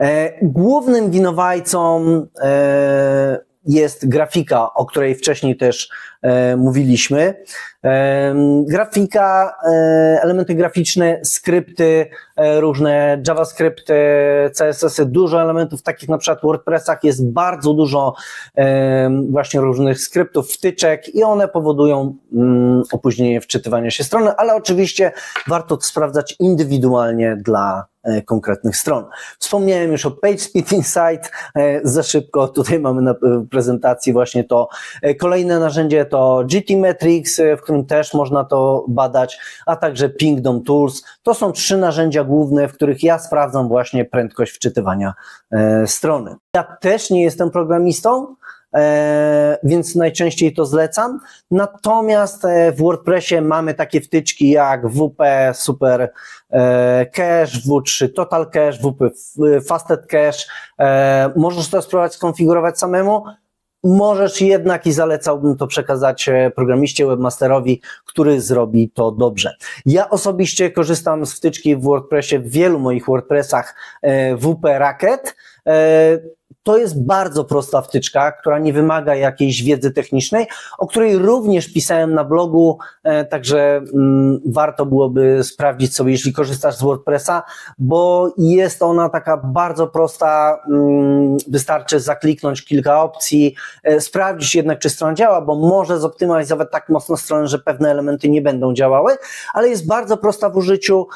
E, Głównym winowajcą e, jest grafika, o której wcześniej też e, mówiliśmy. Grafika, elementy graficzne, skrypty, różne JavaScripty, CSS-y, dużo elementów, takich na przykład w WordPressach jest bardzo dużo właśnie różnych skryptów, wtyczek i one powodują mm, opóźnienie wczytywania się strony, ale oczywiście warto to sprawdzać indywidualnie dla konkretnych stron. Wspomniałem już o PageSpeed Insight, e, za szybko tutaj mamy na e, prezentacji właśnie to. E, Kolejne narzędzie to GT e, w którym też można to badać, a także Pingdom Tools. To są trzy narzędzia główne, w których ja sprawdzam właśnie prędkość wczytywania e, strony. Ja też nie jestem programistą, e, więc najczęściej to zlecam. Natomiast e, w WordPressie mamy takie wtyczki jak WP Super e, Cache, W3 Total Cache, WP F- Fasted Cache. E, Możesz to spróbować skonfigurować samemu. Możesz jednak i zalecałbym to przekazać e, programiście, webmasterowi, który zrobi to dobrze. Ja osobiście korzystam z wtyczki w WordPressie, w wielu moich WordPressach e, WP Racket. To jest bardzo prosta wtyczka, która nie wymaga jakiejś wiedzy technicznej, o której również pisałem na blogu, e, także mm, warto byłoby sprawdzić sobie, jeśli korzystasz z WordPressa, bo jest ona taka bardzo prosta, mm, wystarczy zakliknąć kilka opcji, e, sprawdzić jednak, czy strona działa, bo może zoptymalizować tak mocno stronę, że pewne elementy nie będą działały, ale jest bardzo prosta w użyciu